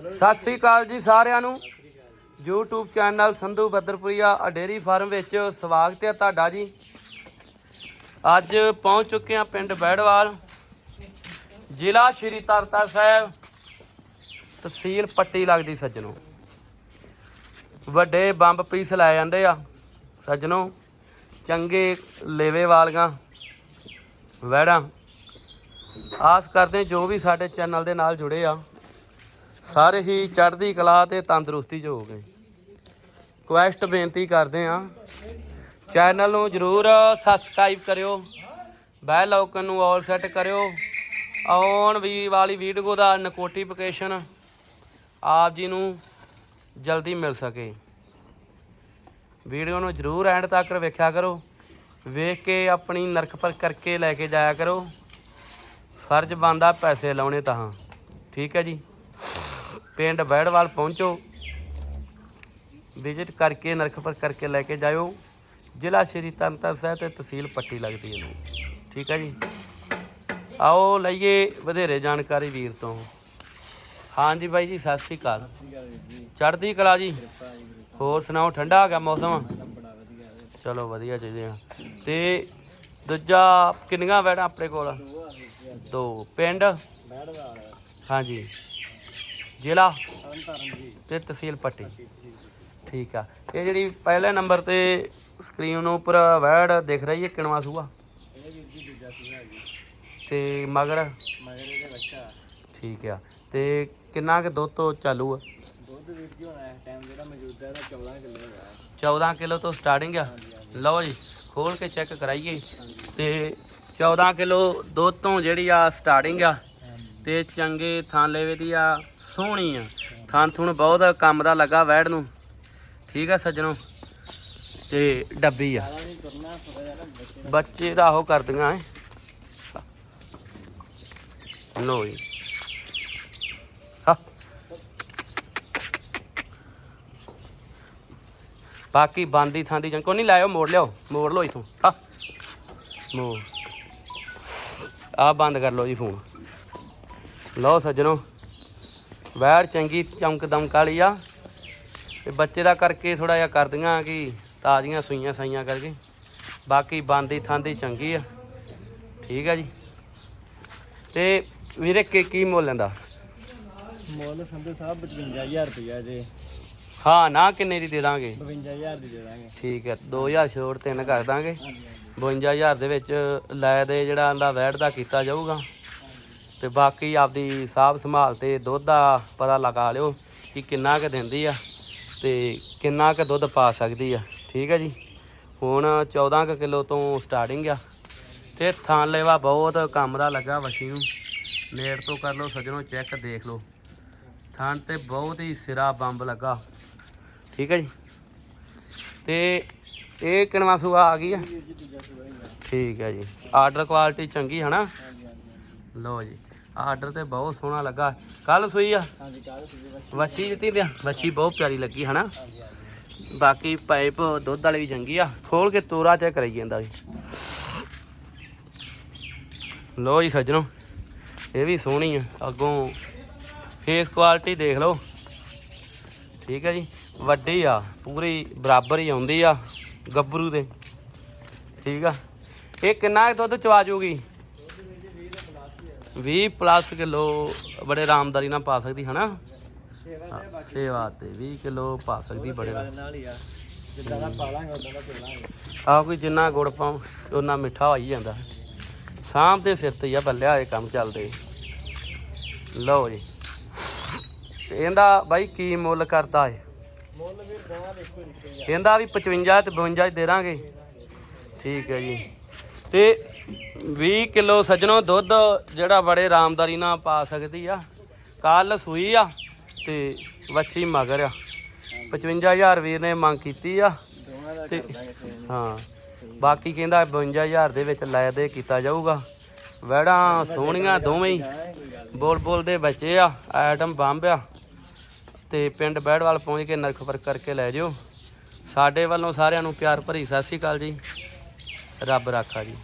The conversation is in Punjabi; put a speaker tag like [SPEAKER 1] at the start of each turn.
[SPEAKER 1] ਸਤਿ ਸ੍ਰੀ ਅਕਾਲ ਜੀ ਸਾਰਿਆਂ ਨੂੰ। YouTube ਚੈਨਲ ਸੰਧੂ ਬੱਦਰਪੁਰੀਆ, ਅਡੇਰੀ ਫਾਰਮ ਵਿੱਚ ਸਵਾਗਤ ਹੈ ਤੁਹਾਡਾ ਜੀ। ਅੱਜ ਪਹੁੰਚ ਚੁੱਕੇ ਹਾਂ ਪਿੰਡ ਬੈੜਵਾਲ। ਜ਼ਿਲ੍ਹਾ ਸ਼੍ਰੀ ਤਰਨਤਾਰਨ ਸਾਹਿਬ, ਤਹਿਸੀਲ ਪੱਟੀ ਲੱਗਦੀ ਸੱਜਣੋ। ਵੱਡੇ ਬੰਬ ਪੀਸ ਲੈ ਜਾਂਦੇ ਆ ਸੱਜਣੋ। ਚੰਗੇ ਲੇਵੇ ਵਾਲੀਆਂ ਵੈੜਾਂ ਆਸ ਕਰਦੇ ਜੋ ਵੀ ਸਾਡੇ ਚੈਨਲ ਦੇ ਨਾਲ ਜੁੜੇ ਆ ਸਾਰੇ ਹੀ ਚੜ੍ਹਦੀ ਕਲਾ ਤੇ ਤੰਦਰੁਸਤੀ 'ਚ ਹੋ ਗਏ। ਕੁਐਸਟ ਬੇਨਤੀ ਕਰਦੇ ਆ ਚੈਨਲ ਨੂੰ ਜਰੂਰ ਸਬਸਕ੍ਰਾਈਬ ਕਰਿਓ। ਬੈਲ ਆਈਕਨ ਨੂੰ ਆਲ ਸੈੱਟ ਕਰਿਓ। ਆਉਣ ਵੀ ਵਾਲੀ ਵੀਡੀਓ ਦਾ ਨੋਟੀਫਿਕੇਸ਼ਨ ਆਪ ਜੀ ਨੂੰ ਜਲਦੀ ਮਿਲ ਸਕੇ। ਵੀਡੀਓ ਨੂੰ ਜਰੂਰ ਐਂਡ ਤੱਕ ਵੇਖਿਆ ਕਰੋ। ਵੇਖ ਕੇ ਆਪਣੀ ਨਰਕ ਪਰ ਕਰਕੇ ਲੈ ਕੇ ਜਾਇਆ ਕਰੋ। ਫਰਜ਼ ਬੰਦਾ ਪੈਸੇ ਲਾਉਣੇ ਤਾਂ ਠੀਕ ਹੈ ਜੀ। ਪਿੰਡ ਬੈੜਵਾਲ ਪਹੁੰਚੋ। ਵਿਜ਼ਿਟ ਕਰਕੇ ਨਰਖਪਰ ਕਰਕੇ ਲੈ ਕੇ ਜਾਇਓ। ਜ਼ਿਲ੍ਹਾ ਸ਼੍ਰੀ ਤਰਨਤਾਰਨ ਸਾਹਿਬ ਤੇ ਤਹਿਸੀਲ ਪੱਟੀ ਲੱਗਦੀ ਹੈ ਇਹਨੂੰ ਠੀਕ ਹੈ ਜੀ? ਆਓ ਲਈਏ ਵਧੇਰੇ ਜਾਣਕਾਰੀ ਵੀਰ ਤੋਂ। ਹਾਂਜੀ ਬਾਈ ਜੀ ਸਤਿ ਸ੍ਰੀ ਅਕਾਲ। ਚੜ੍ਹਦੀ ਕਲਾ ਜੀ। ਹੋਰ ਸੁਣਾਓ ਠੰਡਾ ਆ ਗਿਆ ਮੌਸਮ? ਚਲੋ ਵਧੀਆ ਚਾਹੀਦੇ ਆ। ਤੇ ਦੂਜਾ ਕਿੰਨੀਆਂ ਵੈੜਾਂ ਆਪਣੇ ਕੋਲ? ਦੋ। ਪਿੰਡ? ਹਾਂਜੀ ਜ਼ਿਲ੍ਹਾ ਤੇ ਤਹਿਸੀਲ ਪੱਟੀ। ਠੀਕ ਆ। ਇਹ ਜਿਹੜੀ ਪਹਿਲੇ ਨੰਬਰ ਤੇ ਸਕਰੀਨ ਉੱਪਰ ਵੈੜ ਦਿਖ ਰਹੀ ਹੈ ਕਿਣਵਾ ਸੂਆ? ਤੇ ਮਗਰ? ਠੀਕ ਆ। ਤੇ ਕਿੰਨਾ ਕਿ ਦੁੱਧ ਤੋਂ ਚਾਲੂ ਆ? 14 ਕਿਲੋ ਤੋਂ ਸਟਾਰਟਿੰਗ ਆ। ਲਓ ਜੀ ਖੋਲ ਕੇ ਚੈੱਕ ਕਰਾਈਏ। ਤੇ 14 ਕਿਲੋ ਦੁੱਧ ਤੋਂ ਜਿਹੜੀ ਆ ਸਟਾਰਟਿੰਗ ਆ। ਤੇ ਚੰਗੇ ਥਾਂ ਲੈਵੇ ਦੀ ਆ ਸੋਹਣੀ ਆ। ਥਾਂ ਥੁਣ ਬਹੁਤ ਕੰਮ ਦਾ ਲੱਗਾ ਵੈੜ ਨੂੰ। ਠੀਕ ਆ ਸੱਜਣੋ। ਤੇ ਡੱਬੀ ਆ। ਬੱਚੇ ਦਾ ਉਹ ਕਰਦੀਆਂ ਐ। ਲੋ ਜੀ। ਬਾਕੀ ਬੰਦੀ ਥਾਂ ਦੀ ਜੰਗ ਕੋ ਨਹੀਂ ਲਾਇਓ ਮੋੜ ਲਿਓ ਮੋੜ ਲਓ ਇਥੋਂ। ਹਾਂ। ਮੋੜ। ਆ ਬੰਦ ਕਰ ਲਓ ਜੀ ਫੋਨ। ਲਓ ਸੱਜਣੋ। ਵੈੜ ਚੰਗੀ ਚਮਕ ਦਮਕ ਵਾਲੀ ਆ। ਤੇ ਬੱਚੇ ਦਾ ਕਰਕੇ ਥੋੜਾ ਜਿਹਾ ਕਰਦੀਆਂ ਕਿ ਤਾਜ਼ੀਆਂ ਸੂਈਆਂ ਸਾਈਆਂ ਕਰਕੇ। ਬਾਕੀ ਬੰਦੀ ਥਾਂਦੀ ਚੰਗੀ ਆ। ਠੀਕ ਆ ਜੀ। ਤੇ ਵੀਰੇ ਕੀ ਕੀ ਮੁੱਲ ਲੈਂਦਾ?
[SPEAKER 2] ਮੁੱਲ ਸੰਧੂ ਸਾਹਿਬ 55000 ਰੁਪਇਆ ਜੇ।
[SPEAKER 1] ਹਾਂ ਨਾ ਕਿੰਨੇ ਦੀ ਦੇ ਦਾਂਗੇ?
[SPEAKER 2] 52000 ਦੀ ਦੇ ਦਾਂਗੇ।
[SPEAKER 1] ਠੀਕ ਹੈ 2000 ਛੋੜ ਤਿੰਨ ਕਰ ਦਾਂਗੇ। 52000 ਦੇ ਵਿੱਚ ਲੈ ਦੇ ਜਿਹੜਾ ਇਹਦਾ ਵੈਟ ਦਾ ਕੀਤਾ ਜਾਊਗਾ। ਤੇ ਬਾਕੀ ਆਪਦੀ ਸਾਫ਼ ਸੰਭਾਲ ਤੇ ਦੁੱਧ ਦਾ ਪਤਾ ਲਗਾ ਲਿਓ ਕਿ ਕਿੰਨਾ ਕੁ ਦਿੰਦੀ ਆ ਤੇ ਕਿੰਨਾ ਕੁ ਦੁੱਧ ਪਾ ਸਕਦੀ ਆ, ਠੀਕ ਹੈ ਜੀ? ਹੁਣ 14 ਕੁ ਕਿਲੋ ਤੋਂ ਸਟਾਰਟਿੰਗ ਆ ਤੇ ਥਾਂ ਲੈਵਾ ਬਹੁਤ ਕੰਮ ਦਾ ਲੱਗਾ ਵਸ਼ੀ ਨੂੰ। ਨੇੜ ਤੋਂ ਕਰ ਲਓ ਸੱਜਣੋ ਚੈੱਕ ਦੇਖ ਲਓ। ਥਾਂ ਤੇ ਬਹੁਤ ਹੀ ਸਿਰਾ ਬੰਬ ਲੱਗਾ, ਠੀਕ ਹੈ ਜੀ? ਤੇ ਇਹ ਕਿਣਵਾ ਸੂਆ ਆ ਗਈ ਆ? ਠੀਕ ਹੈ ਜੀ। ਆਰਡਰ ਕੁਆਲਿਟੀ ਚੰਗੀ ਹੈ ਨਾ? ਲਓ ਜੀ। ਆਰਡਰ ਤੇ ਬਹੁਤ ਸੋਹਣਾ ਲੱਗਾ। ਕੱਲ ਸੂਈ ਆ?
[SPEAKER 2] ਹਾਂਜੀ ਕਾਹ ਤੁਸੀਂ
[SPEAKER 1] ਵੱਛੀ ਦਿੱਤੀ ਤੇ ਵੱਛੀ ਬਹੁਤ ਪਿਆਰੀ ਲੱਗੀ, ਹਨਾ? ਬਾਕੀ ਪਾਈਪ, ਦੁੱਧ ਵਾਲੀ ਵੀ ਚੰਗੀ ਆ। ਖੋਲ ਕੇ ਤੋਰਾ ਚੈੱਕ ਕਰਾਈ ਜਾਂਦਾ ਵੀ। ਲੋ ਜੀ ਸੱਜਣੋ, ਇਹ ਵੀ ਸੋਹਣੀ ਆ। ਅੱਗੋਂ ਫੇਸ ਕੁਆਲਿਟੀ ਦੇਖ ਲਓ। ਠੀਕ ਹੈ ਜੀ। ਵੱਡੀ ਆ, ਪੂਰੀ ਬਰਾਬਰ ਹੀ ਆਉਂਦੀ ਆ। ਗੱਭਰੂ ਦੇ। ਠੀਕ ਆ। ਇਹ ਕਿੰਨਾ ਕੁ ਦੁੱਧ ਚਵਾ ਜੂਗੀ? 20 ਪਲੱਸ ਕਿਲੋ ਬੜੇ ਆਰਾਮਦਾਰੀ ਨਾਲ ਪਾ ਸਕਦੀ ਹਨਾ? ਸੇਵਾ ਤੇ 20 ਕਿਲੋ ਪਾ ਸਕਦੀ ਬੜੇ
[SPEAKER 2] ਨਾਲ ਹੀ ਆ ਜਿੱਦਾਂ ਦਾ ਪਾਲਾਂਗੇ ਉਦਾਂ ਦਾ ਪੀਲਾਂਗੇ
[SPEAKER 1] ਆ ਕੋਈ ਜਿੰਨਾ ਗੁੜ ਪਾਉ ਉਹਨਾਂ ਮਿੱਠਾ ਹੋਈ ਜਾਂਦਾ। ਸਾਂਭ ਦੇ ਸਿਰ ਤੇ ਆ ਬੱਲਿਆ ਇਹ ਕੰਮ ਚੱਲਦੇ। ਲਓ ਜੀ। ਇਹਦਾ ਬਾਈ ਕੀ ਮੁੱਲ ਕਰਦਾ ਏ
[SPEAKER 2] ਮੁੱਲ ਵੀਰ ਦੋਵਾਂ ਦੇ ਇੱਕੋ ਜਿੱਕੇ
[SPEAKER 1] ਇਹਦਾ ਵੀ 55 ਤੇ 52 ਚ ਦੇ ਦਾਂਗੇ। ਠੀਕ ਹੈ ਜੀ। ਤੇ 20 ਕਿਲੋ ਸੱਜਣੋ ਦੁੱਧ ਜਿਹੜਾ ਬੜੇ ਆਰਾਮਦਾਰੀ ਨਾਲ ਪਾ ਸਕਦੀ ਆ। ਕੱਲ ਸੂਈ ਆ ਤੇ ਵੱਛੀ ਮਗਰ ਆ। 55000 ਵੀਰ ਨੇ ਮੰਗ ਕੀਤੀ ਆ।
[SPEAKER 2] ਦੋਵਾਂ
[SPEAKER 1] ਤੇ- ਹਾਂ, ਬਾਕੀ ਕਹਿੰਦਾ 52000 ਦੇ ਵਿੱਚ ਲੈ ਦੇ ਕੀਤਾ ਜਾਊਗਾ। ਵੈੜਾਂ ਸੋਹਣੀਆਂ ਦੋਵੇਂ ਹੀ। ਬੋਲ ਬੋਲ ਦੇ ਬੱਚੇ ਆ ਆਈਟਮ ਬੰਬ ਆ। ਤੇ ਪਿੰਡ ਬਹਿੜਵਾਲ ਪਹੁੰਚ ਕੇ ਨਰਖ ਫ਼ਰਕ ਕਰਕੇ ਲੈ ਜਿਓ। ਸਾਡੇ ਵੱਲੋਂ ਸਾਰਿਆਂ ਨੂੰ ਪਿਆਰ ਭਰੀ ਸਤਿ ਸ਼੍ਰੀ ਅਕਾਲ ਜੀ। ਰੱਬ ਰਾਖਾ ਜੀ।